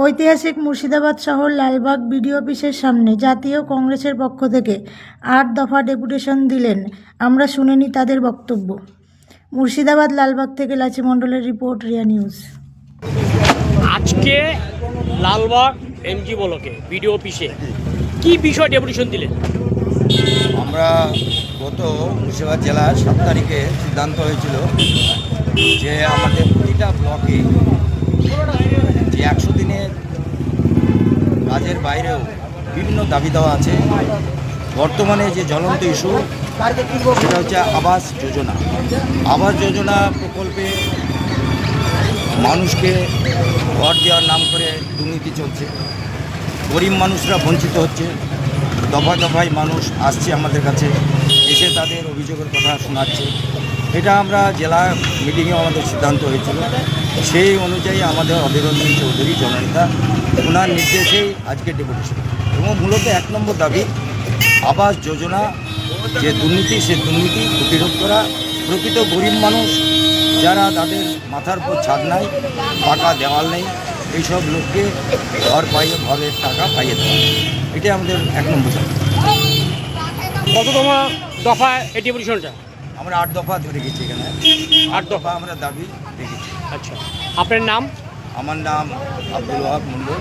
ঐতিহাসিক মুর্শিদাবাদ শহর লালবাগ বিডিও অফিসের সামনে জাতীয় কংগ্রেসের পক্ষ থেকে আট দফা ডেপুটেশন দিলেন। আমরা শুনেনি তাদের বক্তব্য। মুর্শিদাবাদ লালবাগ থেকে লাচি মণ্ডলের রিপোর্ট রিয়া নিউজ। আজকে লালবাগ এমজি বলকে বিডিও অফিসে কি বিষয় ডেপুটেশন দিলেন? আমরা গত মুর্শিদাবাদ জেলার সাত তারিখে সিদ্ধান্ত হয়েছিল যে আমাদের প্রতিটা ব্লকে যে একশো দিনের কাজের বাইরেও বিভিন্ন দাবি দেওয়া আছে। বর্তমানে যে জ্বলন্ত ইস্যু, সেটা হচ্ছে আবাস যোজনা। আবাস যোজনা প্রকল্পে মানুষকে ঘর দেওয়ার নাম করে দুর্নীতি চলছে। গরিব মানুষরা বঞ্চিত হচ্ছে। দফা দফায় মানুষ আসছে আমাদের কাছে, এসে তাদের অভিযোগের কথা শোনাচ্ছে। এটা আমরা জেলা মিটিংয়ে আমাদের সিদ্ধান্ত হয়েছিল। সেই অনুযায়ী আমাদের অধীররঞ্জন চৌধুরী জননেতা ওনার নির্দেশেই আজকে ডেপুটেশন। এবং মূলত এক নম্বর দাবি, আবাস যোজনা, যে দুর্নীতি, সে দুর্নীতি প্রতিরোধ করা, প্রকৃত গরিব মানুষ যারা তাদের মাথার উপর ছাদ নাই, পাকা দেওয়াল নেই, এইসব লোককে ঘর পাইয়ে ঘরের টাকা পাইয়ে দেওয়া। এটাই আমাদের এক নম্বর দাবি। কততম দফা এই ডেপুটেশনটা? আমরা আট দফা ধরে গেছি এখানে। আট দফা? আমরা দাবি রেখেছি। আচ্ছা। আপনার নাম? আমার নাম আব্দুল ওয়াহাব মন্ডল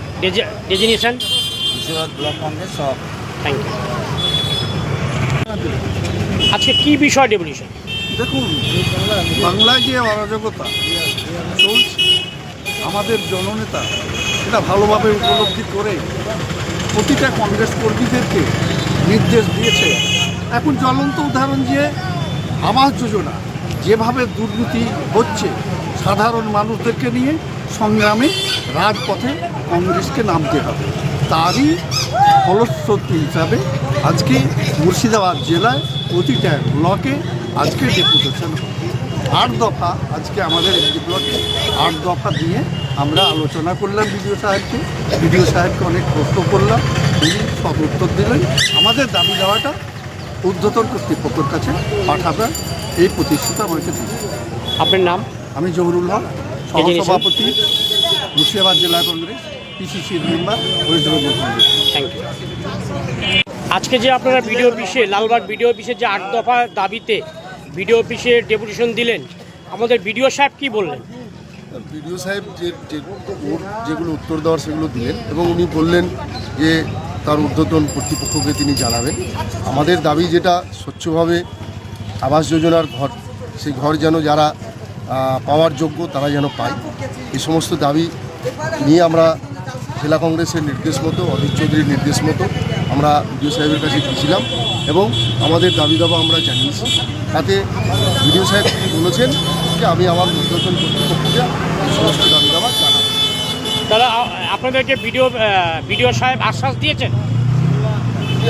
ডেজিনেশন ব্লক কংগ্রেস সব থ্যাংক ইউ আজকে কী বিষয় ডেপুটেশন দেখুন বাংলায় যে অরাজকতা চলছে আমাদের জননেতা এটা ভালোভাবে উপলব্ধি করে প্রতিটা কংগ্রেস কর্মীদেরকে নির্দেশ দিয়েছে। এখন জ্বলন্ত উদাহরণ যে আবাস যোজনা যেভাবে দুর্নীতি হচ্ছে, সাধারণ মানুষদেরকে নিয়ে সংগ্রামে রাজপথে কংগ্রেসকে নামতে হবে। তারই ফলশ্রুতি হিসাবে আজকে মুর্শিদাবাদ জেলায় প্রতিটা ব্লকে আজকে ডেপুটেশন। আট দফা আজকে আমাদের এমডি ব্লকে আট দফা দিয়ে আমরা আলোচনা করলাম বিডিও সাহেবকে। বিডিও সাহেবকে অনেক প্রশ্ন করলাম উনি সব উত্তর দিলেন। আমাদের দাবি দেওয়াটা ঊর্ধ্বতন কর্তৃপক্ষের কাছে পাঠাবে এই প্রতিশ্রুতি আমাকে দিল আপনার নাম? আমি জহুরুল হক সহসভাপতি মুর্শিদাবাদ জেলা Congress পিসিসির member West Bengal Congress. Thank you আজকে যে আপনারা বিডিও অফিসে লালবাগ বিডিও অফিসে যে আট দফা দাবিতে বিডিও অফিসে ডেপুটেশন দিলেন আমাদের বিডিও সাহেব কি বললেন? বিডিও সাহেব যে যে- যেগুলো উত্তর দেওয়ার সেগুলো দিলেন এবং উনি বললেন যে তার ঊর্ধ্বতন কর্তৃপক্ষকে তিনি জানাবেন। আমাদের দাবি যেটা, স্বচ্ছভাবে আবাস যোজনার ঘর, সেই ঘর যেন যারা পাওয়ার যোগ্য তারা যেন পায়। এই সমস্ত দাবি নিয়ে আমরা জেলা কংগ্রেসের নির্দেশ মতো, অধীর চৌধুরীর নির্দেশ মতো আমরা বিডিও সাহেবের কাছে গিয়েছিলাম এবং আমাদের দাবি দাবা আমরা জানিয়েছি। তাতে বিডিও সাহেব তিনি বলেছেন যে, আমি আমার ঊর্ধ্বতন কর্তৃপক্ষকে এই সমস্ত দাবি দাবা জানাব তাহলে আ- আপনাদেরকে বিডিও বিডিও সাহেব আশ্বাস দিয়েছেন?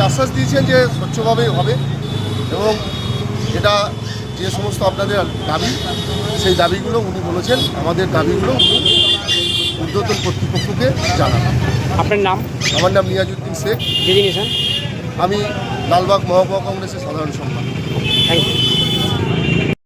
আশ্বাস দিয়েছেন যে স্বচ্ছভাবেই হবে এবং এটা যে সমস্ত আপনাদের দাবি সেই দাবিগুলো উনি বলেছেন আমাদের দাবিগুলো উনি ঊর্ধ্বতন কর্তৃপক্ষকে জানাবেন আপনার নাম? আমার নাম নিয়াজুদ্দিন শেখ। আমি লালবাগ মহকুমা কংগ্রেসের সাধারণ সম্পাদক। Thank you